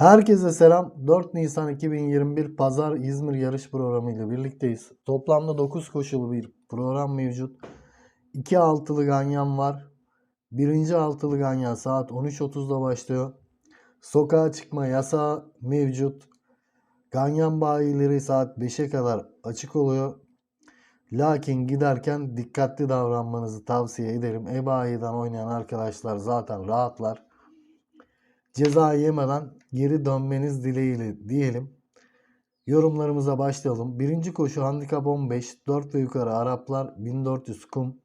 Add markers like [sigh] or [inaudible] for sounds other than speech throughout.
Herkese selam. 4 Nisan 2021 Pazar İzmir yarış programı ile birlikteyiz. Toplamda 9 koşulu bir program mevcut. 2 altılı ganyan var. Birinci altılı ganyan saat 13.30'da başlıyor. Sokağa çıkma yasağı mevcut. Ganyan bayileri saat 5'e kadar açık oluyor. Lakin giderken dikkatli davranmanızı tavsiye ederim. E-bayiden oynayan arkadaşlar zaten rahatlar ceza yemeden geri dönmeniz dileğiyle diyelim. Yorumlarımıza başlayalım. Birinci koşu handikap 15. 4 ve yukarı Araplar 1400 kum.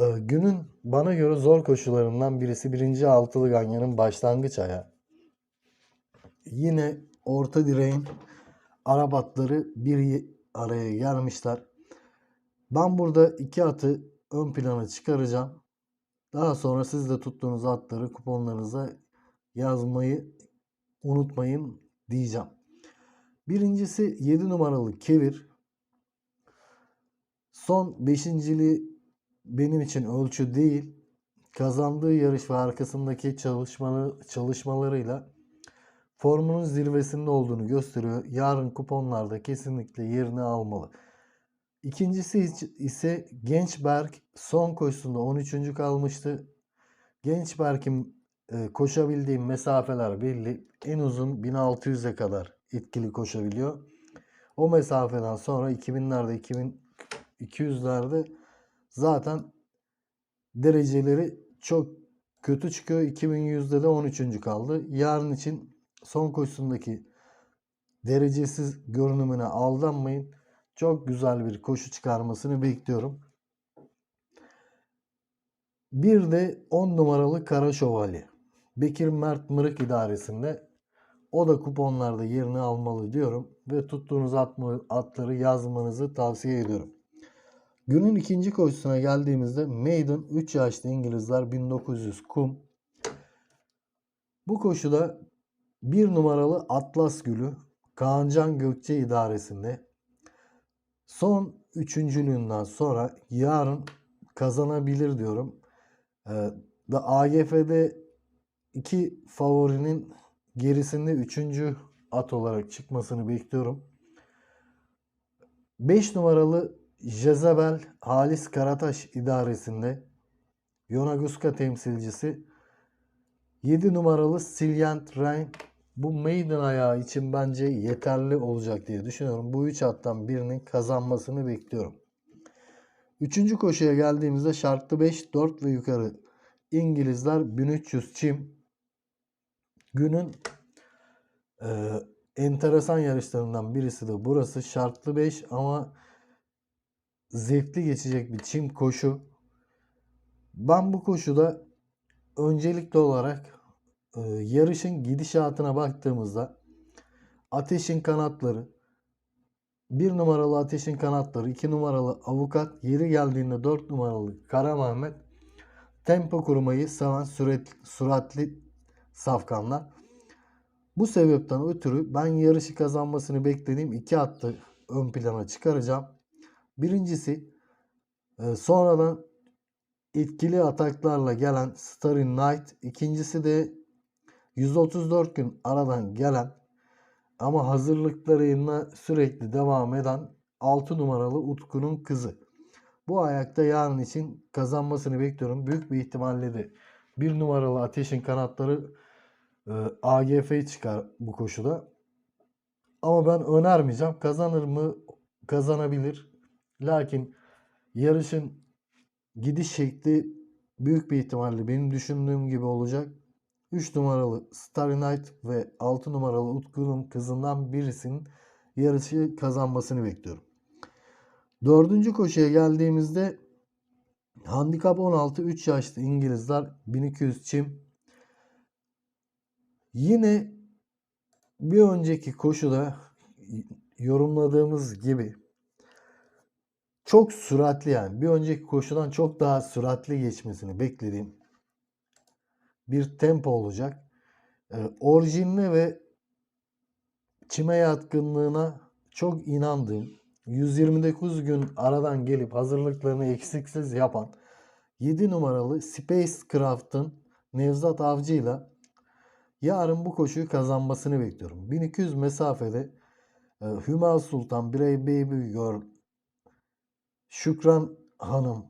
Ee, günün bana göre zor koşularından birisi birinci altılı ganyanın başlangıç ayağı. Yine orta direğin Arap atları bir araya gelmişler. Ben burada iki atı ön plana çıkaracağım. Daha sonra siz de tuttuğunuz atları kuponlarınıza yazmayı unutmayın diyeceğim. Birincisi 7 numaralı Kevir. Son beşinciliği benim için ölçü değil. Kazandığı yarış ve arkasındaki çalışmaları, çalışmalarıyla formunun zirvesinde olduğunu gösteriyor. Yarın kuponlarda kesinlikle yerini almalı. İkincisi ise Gençberk son koşusunda 13. kalmıştı. Gençberk'in e, koşabildiği mesafeler belli. En uzun 1600'e kadar etkili koşabiliyor. O mesafeden sonra 2000'lerde 2200'lerde zaten dereceleri çok kötü çıkıyor. 2100'de de 13. kaldı. Yarın için son koşusundaki derecesiz görünümüne aldanmayın. Çok güzel bir koşu çıkarmasını bekliyorum. Bir de 10 numaralı Kara Şövalye. Bekir Mert Mırık idaresinde o da kuponlarda yerini almalı diyorum ve tuttuğunuz atları yazmanızı tavsiye ediyorum. Günün ikinci koşusuna geldiğimizde Maiden 3 yaşlı İngilizler 1900 kum. Bu koşuda bir numaralı Atlas Gülü Kaancan Gökçe idaresinde Son üçüncülüğünden sonra yarın kazanabilir diyorum. Ee, da AGF'de iki favorinin gerisinde üçüncü at olarak çıkmasını bekliyorum. 5 numaralı Jezebel Halis Karataş idaresinde Yonaguska temsilcisi 7 numaralı Silient Rain bu maiden ayağı için bence yeterli olacak diye düşünüyorum. Bu üç attan birinin kazanmasını bekliyorum. Üçüncü koşuya geldiğimizde şartlı 5, 4 ve yukarı İngilizler 1300 çim. Günün e, enteresan yarışlarından birisi de burası. Şartlı 5 ama zevkli geçecek bir çim koşu. Ben bu koşuda öncelikli olarak e, yarışın gidişatına baktığımızda Ateş'in kanatları, bir numaralı Ateş'in kanatları, iki numaralı Avukat, yeri geldiğinde dört numaralı Kara Mehmet, tempo kurmayı seven sürat, süratli safkanlar. Bu sebepten ötürü ben yarışı kazanmasını beklediğim iki attı ön plana çıkaracağım. Birincisi e, sonradan etkili ataklarla gelen Starry Night. İkincisi de 134 gün aradan gelen ama hazırlıklarına sürekli devam eden 6 numaralı Utku'nun kızı. Bu ayakta yarın için kazanmasını bekliyorum. Büyük bir ihtimalle de 1 numaralı Ateş'in kanatları e, AGF çıkar bu koşuda. Ama ben önermeyeceğim. Kazanır mı? Kazanabilir. Lakin yarışın gidiş şekli büyük bir ihtimalle benim düşündüğüm gibi olacak. 3 numaralı Starry Night ve 6 numaralı Utku'nun kızından birisinin yarışı kazanmasını bekliyorum. Dördüncü koşuya geldiğimizde handikap 16 3 yaşlı İngilizler 1200 çim. Yine bir önceki koşuda yorumladığımız gibi çok süratli yani bir önceki koşudan çok daha süratli geçmesini beklediğim bir tempo olacak. E, orijinli ve çime yatkınlığına çok inandığım 129 gün aradan gelip hazırlıklarını eksiksiz yapan 7 numaralı Spacecraft'ın Nevzat Avcı'yla Yarın bu koşuyu kazanmasını bekliyorum. 1200 mesafede Hüma Sultan, Birey Baby Girl, Şükran Hanım,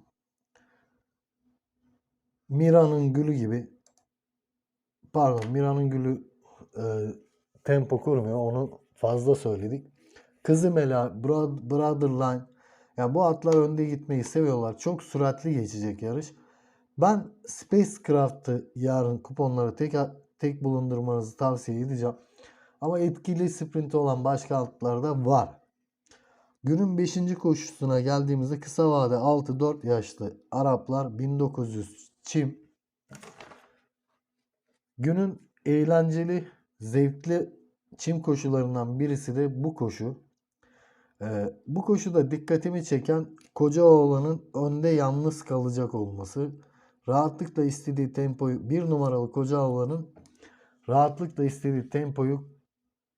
Mira'nın Gülü gibi pardon Mira'nın Gülü e, tempo kurmuyor. Onu fazla söyledik. Kızı Mela, Bro- Brotherline yani bu atlar önde gitmeyi seviyorlar. Çok süratli geçecek yarış. Ben Spacecraft'ı yarın kuponları tek tek bulundurmanızı tavsiye edeceğim. Ama etkili sprint olan başka atlar da var. Günün 5. koşusuna geldiğimizde kısa vade 6-4 yaşlı Araplar 1900 çim. Günün eğlenceli, zevkli çim koşularından birisi de bu koşu. Ee, bu koşuda dikkatimi çeken Kocaoğlan'ın önde yalnız kalacak olması. Rahatlıkla istediği tempoyu bir numaralı Kocaoğlan'ın rahatlıkla istediği tempoyu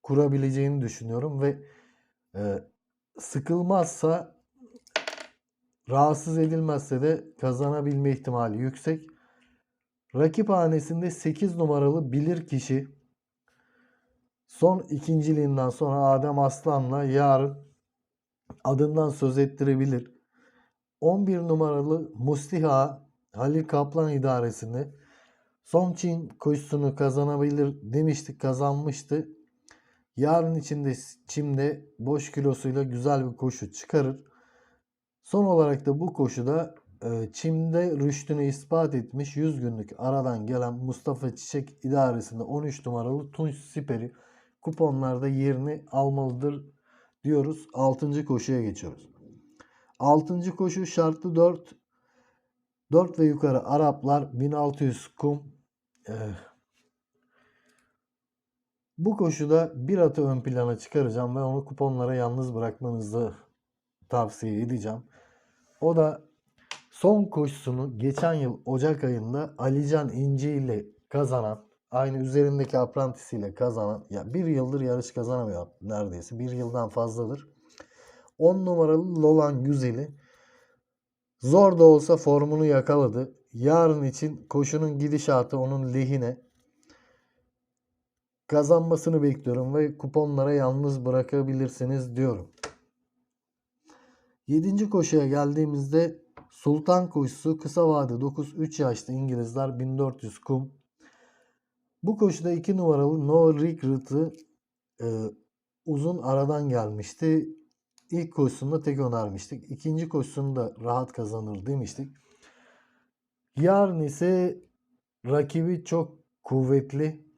kurabileceğini düşünüyorum ve e, sıkılmazsa rahatsız edilmezse de kazanabilme ihtimali yüksek. Rakip hanesinde 8 numaralı bilir kişi son ikinciliğinden sonra Adem Aslan'la yarın adından söz ettirebilir. 11 numaralı Mustiha Halil Kaplan idaresinde son Çin koşusunu kazanabilir demiştik kazanmıştı. Yarın içinde Çim'de boş kilosuyla güzel bir koşu çıkarır. Son olarak da bu koşuda Çim'de rüştünü ispat etmiş 100 günlük aradan gelen Mustafa Çiçek idaresinde 13 numaralı Tunç Siper'i kuponlarda yerini almalıdır diyoruz. 6. koşuya geçiyoruz. 6. koşu şartlı 4 4 ve yukarı Araplar 1600 kum Ee, bu koşuda bir atı ön plana çıkaracağım ve onu kuponlara yalnız bırakmanızı tavsiye edeceğim. O da son koşusunu geçen yıl Ocak ayında Alican İnci ile kazanan aynı üzerindeki aprantisiyle kazanan ya bir yıldır yarış kazanamıyor neredeyse. Bir yıldan fazladır. 10 numaralı Lolan Güzeli zor da olsa formunu yakaladı. Yarın için koşunun gidişatı onun lehine. Kazanmasını bekliyorum ve kuponlara yalnız bırakabilirsiniz diyorum. 7. koşuya geldiğimizde Sultan koşusu kısa vade 9-3 yaşlı İngilizler 1400 kum. Bu koşuda 2 numaralı No Regret'ı e, uzun aradan gelmişti. İlk koşusunda tek önermiştik. İkinci koşusunda rahat kazanır demiştik. Yarın ise rakibi çok kuvvetli.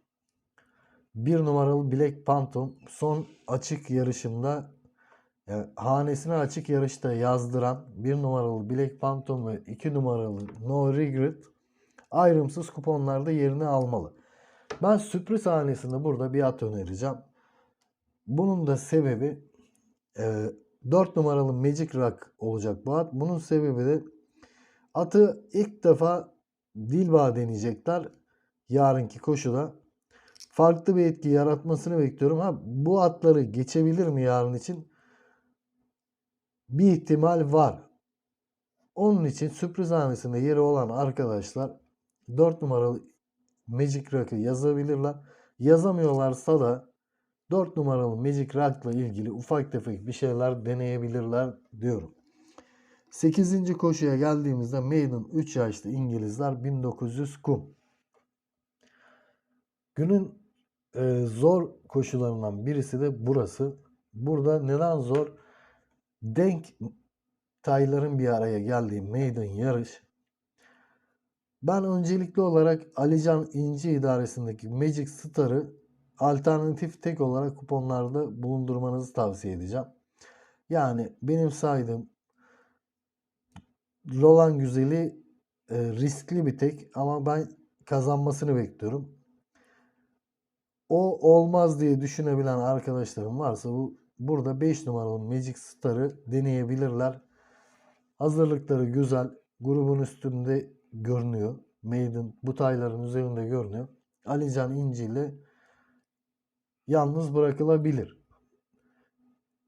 Bir numaralı Black Phantom son açık yarışında yani hanesine açık yarışta yazdıran bir numaralı Black Phantom ve iki numaralı No Regret ayrımsız kuponlarda yerini almalı. Ben sürpriz hanesinde burada bir at önereceğim. Bunun da sebebi e, 4 numaralı Magic Rock olacak bu at. Bunun sebebi de atı ilk defa Dilba deneyecekler yarınki koşuda. Farklı bir etki yaratmasını bekliyorum. Ha, bu atları geçebilir mi yarın için? Bir ihtimal var. Onun için sürpriz hanesinde yeri olan arkadaşlar 4 numaralı Magic Rock'ı yazabilirler. Yazamıyorlarsa da 4 numaralı Magic Rock'la ilgili ufak tefek bir şeyler deneyebilirler diyorum. 8. koşuya geldiğimizde Maiden 3 yaşlı İngilizler 1900 kum. Günün e, zor koşularından birisi de burası. Burada neden zor? Denk tayların bir araya geldiği Maiden yarış. Ben öncelikli olarak Alican İnci idaresindeki Magic Star'ı alternatif tek olarak kuponlarda bulundurmanızı tavsiye edeceğim. Yani benim saydığım Roland Güzeli e, riskli bir tek ama ben kazanmasını bekliyorum. O olmaz diye düşünebilen arkadaşlarım varsa bu burada 5 numaralı Magic Star'ı deneyebilirler. Hazırlıkları güzel. Grubun üstünde görünüyor. Maiden bu tayların üzerinde görünüyor. Alican İnci ile yalnız bırakılabilir.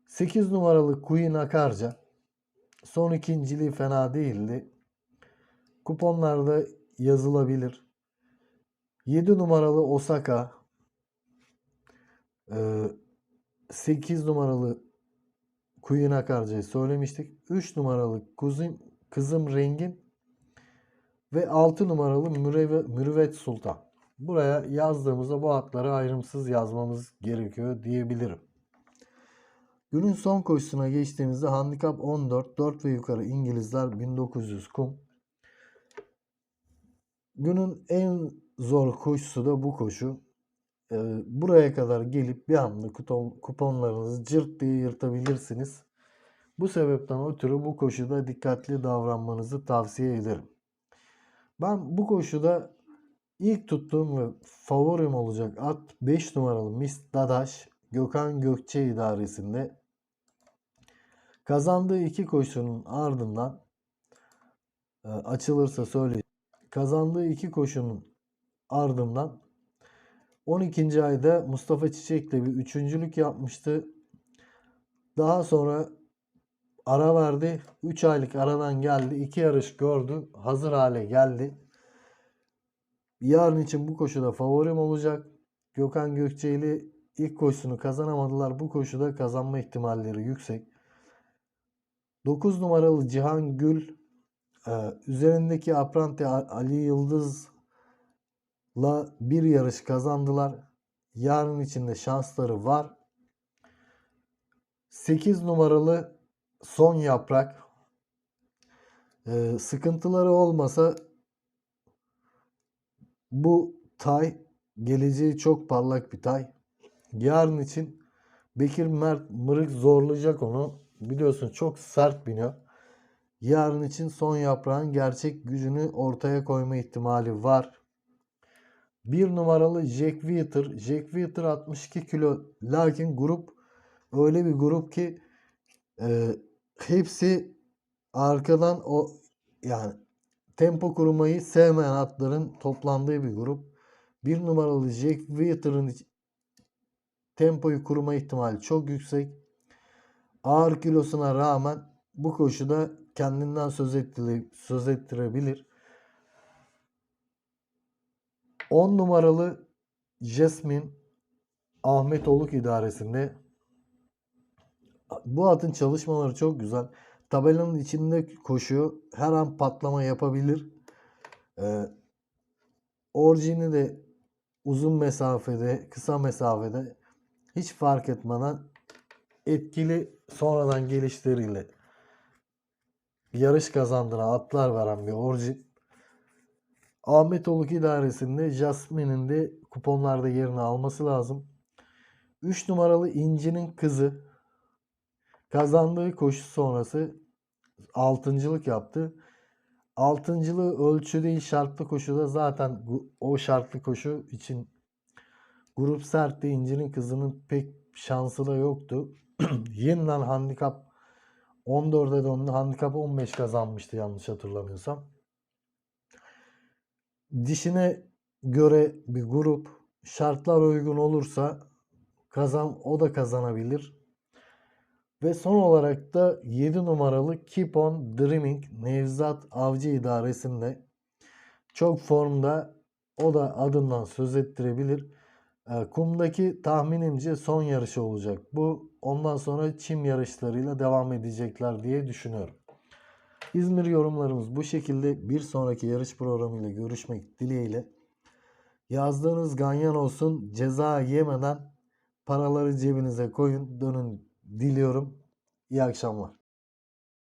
8 numaralı Queen Akarca son ikinciliği fena değildi. Kuponlarda yazılabilir. 7 numaralı Osaka Ee, 8 numaralı Queen Akarca'yı söylemiştik. 3 numaralı Kuzim, Kızım Rengin ve 6 numaralı Müreve, Mürüvvet Sultan. Buraya yazdığımızda bu atları ayrımsız yazmamız gerekiyor diyebilirim. Günün son koşusuna geçtiğimizde handikap 14, 4 ve yukarı İngilizler 1900 kum. Günün en zor koşusu da bu koşu. Ee, buraya kadar gelip bir anda kupon, kuponlarınızı cırt diye yırtabilirsiniz. Bu sebepten ötürü bu koşuda dikkatli davranmanızı tavsiye ederim. Ben bu koşuda ilk tuttuğum ve favorim olacak at 5 numaralı Miss Dadaş Gökhan Gökçe idaresinde kazandığı iki koşunun ardından e, açılırsa söyleyeyim. Kazandığı iki koşunun ardından 12. ayda Mustafa Çiçek'le bir üçüncülük yapmıştı. Daha sonra ara verdi. 3 aylık aradan geldi. 2 yarış gördü. Hazır hale geldi. Yarın için bu koşuda favorim olacak. Gökhan Gökçe ile ilk koşusunu kazanamadılar. Bu koşuda kazanma ihtimalleri yüksek. 9 numaralı Cihan Gül e, üzerindeki Apranti Ali Yıldız'la bir yarış kazandılar. Yarın içinde şansları var. 8 numaralı Son Yaprak e, sıkıntıları olmasa bu tay geleceği çok parlak bir tay. Yarın için Bekir Mert Mırık zorlayacak onu. Biliyorsun çok sert biniyor. Yarın için son yaprağın gerçek gücünü ortaya koyma ihtimali var. Bir numaralı Jack Wheater. Jack Wheater 62 kilo. Lakin grup öyle bir grup ki e, hepsi arkadan o yani tempo kurmayı sevmeyen atların toplandığı bir grup. Bir numaralı Jack Wheater'ın tempoyu kurma ihtimali çok yüksek. Ağır kilosuna rağmen bu koşuda kendinden söz ettirebilir. 10 numaralı Jasmine Ahmet idaresinde bu atın çalışmaları çok güzel. Tabelanın içinde koşuyor. Her an patlama yapabilir. Ee, orijini de uzun mesafede, kısa mesafede hiç fark etmeden etkili sonradan gelişleriyle yarış kazandıran atlar veren bir orijin. Ahmet Oluk idaresinde Jasmine'in de kuponlarda yerini alması lazım. 3 numaralı İnci'nin kızı kazandığı koşu sonrası altıncılık yaptı. Altıncılığı ölçü değil şartlı koşuda zaten o şartlı koşu için grup sertti. İnci'nin kızının pek şansı da yoktu. [clears throat] Yeniden handikap 14'e döndü. Handikap 15 kazanmıştı yanlış hatırlamıyorsam. Dişine göre bir grup şartlar uygun olursa kazan o da kazanabilir. Ve son olarak da 7 numaralı Keep On Dreaming Nevzat Avcı idaresinde çok formda o da adından söz ettirebilir. E, kumdaki tahminimce son yarışı olacak. Bu ondan sonra çim yarışlarıyla devam edecekler diye düşünüyorum. İzmir yorumlarımız bu şekilde. Bir sonraki yarış programıyla görüşmek dileğiyle. Yazdığınız ganyan olsun. Ceza yemeden paraları cebinize koyun. Dönün diliyorum. İyi akşamlar.